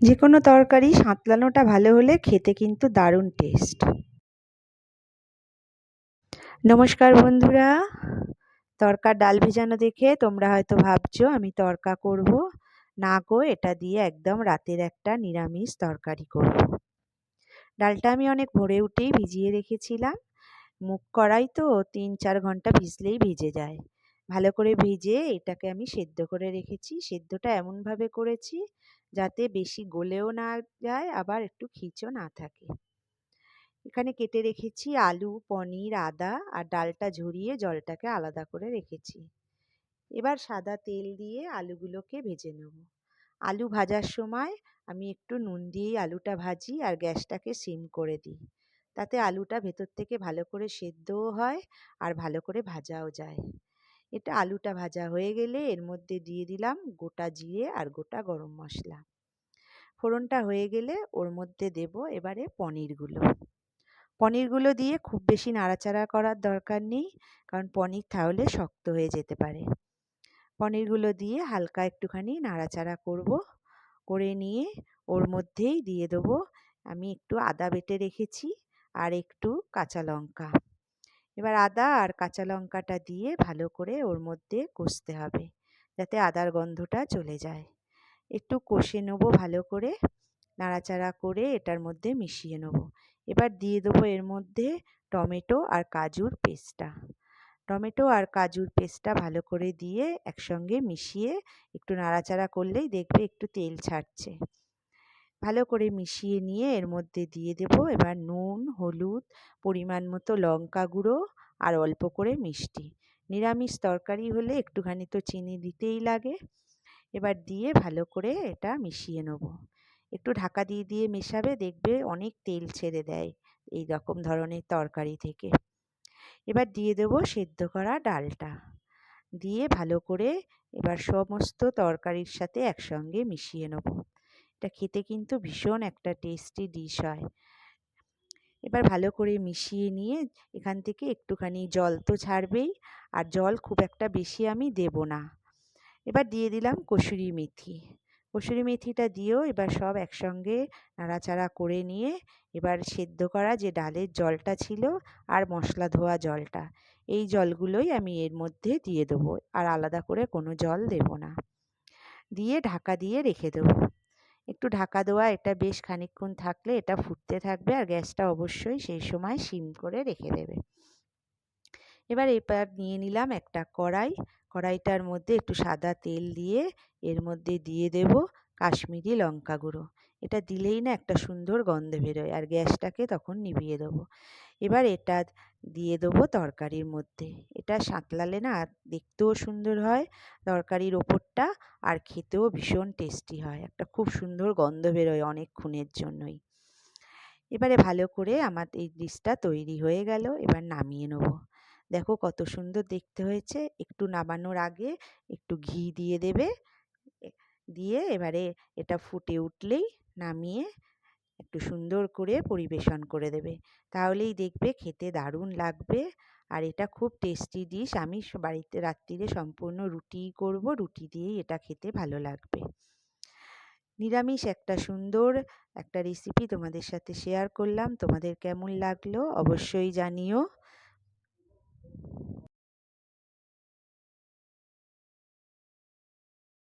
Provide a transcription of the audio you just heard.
যে কোনো তরকারি সাঁতলানোটা ভালো হলে খেতে কিন্তু দারুণ টেস্ট নমস্কার বন্ধুরা, তরকা ডাল ভেজানো দেখে তোমরা হয়তো ভাবছ আমি তরকা করব। না গো, এটা দিয়ে একদম রাতের একটা নিরামিষ তরকারি করব। ডালটা আমি অনেক ভোরে উঠেই ভিজিয়ে রেখেছিলাম। মুখ করাই তো তিন চার ঘণ্টা ভিজলেই ভিজে যায়। ভালো করে ভিজে এটাকে আমি সেদ্ধ করে রেখেছি। সেদ্ধটা এমনভাবে করেছি যাতে বেশি গলেও না যায়, আবার একটু খিচও না থাকে। এখানে কেটে রেখেছি আলু, পনির, আদা আর ডালটা ঝরিয়ে জলটাকে আলাদা করে রেখেছি। এবার সাদা তেল দিয়ে আলুগুলোকে ভেজে নেব। আলু ভাজার সময় আমি একটু নুন দিয়েই আলুটা ভাজি আর গ্যাসটাকে সিম করে দিই। তাতে আলুটা ভেতর থেকে ভালো করে সেদ্ধও হয় আর ভালো করে ভাজাও যায়। এটা আলুটা ভাজা হয়ে গেলে এর মধ্যে দিয়ে দিলাম গোটা জিরে আর গোটা গরম মশলা। ফোড়নটা হয়ে গেলে ওর মধ্যে দেব এবারে পনিরগুলো। পনিরগুলো দিয়ে খুব বেশি নাড়াচাড়া করার দরকার নেই, কারণ পনির তাহলে শক্ত হয়ে যেতে পারে। পনিরগুলো দিয়ে হালকা একটুখানি নাড়াচাড়া করব, করে নিয়ে ওর মধ্যেই দিয়ে দেবো। আমি একটু আদা বেটে রেখেছি আর একটু কাঁচা লঙ্কা। এবার আদা আর কাঁচা লঙ্কাটা দিয়ে ভালো করে ওর মধ্যে কষতে হবে, যাতে আদার গন্ধটা চলে যায়। একটু কষে নেব ভালো করে, নাড়াচাড়া করে এটার মধ্যে মিশিয়ে নেব। এবার দিয়ে দেবো এর মধ্যে টমেটো আর কাজুর পেস্টটা। টমেটো আর কাজুর পেস্টটা ভালো করে দিয়ে একসঙ্গে মিশিয়ে একটু নাড়াচাড়া করলেই দেখবে একটু তেল ছাড়ছে। ভালো করে মিশিয়ে নিয়ে এর মধ্যে দিয়ে দেব এবার নুন, হলুদ, পরিমাণ মতো লঙ্কা গুঁড়ো আর অল্প করে মিষ্টি। নিরামিষ তরকারি হলে একটুখানি তো চিনি দিতেই লাগে। এবার দিয়ে ভালো করে এটা মিশিয়ে নেব। একটু ঢাকা দিয়ে দিয়ে মেশাবে, দেখবে অনেক তেল ছেড়ে দেয় এই রকম ধরনের তরকারি থেকে। এবার দিয়ে দেবো সেদ্ধ করা ডালটা। দিয়ে ভালো করে এবার সমস্ত তরকারির সাথে একসঙ্গে মিশিয়ে নেব। এটা খেতে কিন্তু ভীষণ একটা টেস্টি ডিশ হয়। এবার ভালো করে মিশিয়ে নিয়ে এখান থেকে একটুখানি জল তো ছাড়বেই, আর জল খুব একটা বেশি আমি দেব না। এবার দিয়ে দিলাম কসুরি মেথি। কসুরি মেথিটা দিয়েও এবার সব একসঙ্গে নাড়াচাড়া করে নিয়ে এবার সেদ্ধ করা যে ডালের জলটা ছিল আর মশলা ধোয়া জলটা, এই জলগুলোই আমি এর মধ্যে দিয়ে দেবো আর আলাদা করে কোনো জল দেব না। দিয়ে ঢাকা দিয়ে রেখে দেবো। একটু ঢাকা দেওয়া, এটা বেশ খানিকক্ষণ থাকলে এটা ফুটতে থাকবে আর গ্যাসটা অবশ্যই সেই সময় সিম করে রেখে দেবে। এবার এবার নিয়ে নিলাম একটা কড়াই। কড়াইটার মধ্যে একটু সাদা তেল দিয়ে এর মধ্যে দিয়ে দেব কাশ্মীরি লঙ্কা গুঁড়ো। এটা দিলেই না একটা সুন্দর গন্ধ বেরোয় আর গ্যাসটাকে তখন নিভিয়ে দেবো। এবার এটা দিয়ে দেবো তরকারির মধ্যে। এটা সাঁতলালে না দেখতেও সুন্দর হয়, তরকারির ওপরটা আর খেতেও ভীষণ টেস্টি হয়। একটা খুব সুন্দর গন্ধ বেরোয় অনেকক্ষণের জন্যই। এবারে ভালো করে আমার এই ডিশটা তৈরি হয়ে গেল, এবার নামিয়ে নেব। দেখো কত সুন্দর দেখতে হয়েছে। একটু নামানোর আগে একটু ঘি দিয়ে দেবে। দিয়ে এবারে এটা ফুটে উঠলেই নামিয়ে একটু সুন্দর করে পরিবেশন করে দেবে। তাহলেই দেখবে খেতে দারুণ লাগবে। আর এটা খুব টেস্টি ডিশ আমি বাড়িতে রাত্রিরে সম্পূর্ণ রুটিই করব। রুটি দিয়েই এটা খেতে ভালো লাগবে। নিরামিষ একটা সুন্দর একটা রেসিপি তোমাদের সাথে শেয়ার করলাম। তোমাদের কেমন লাগল অবশ্যই জানিও।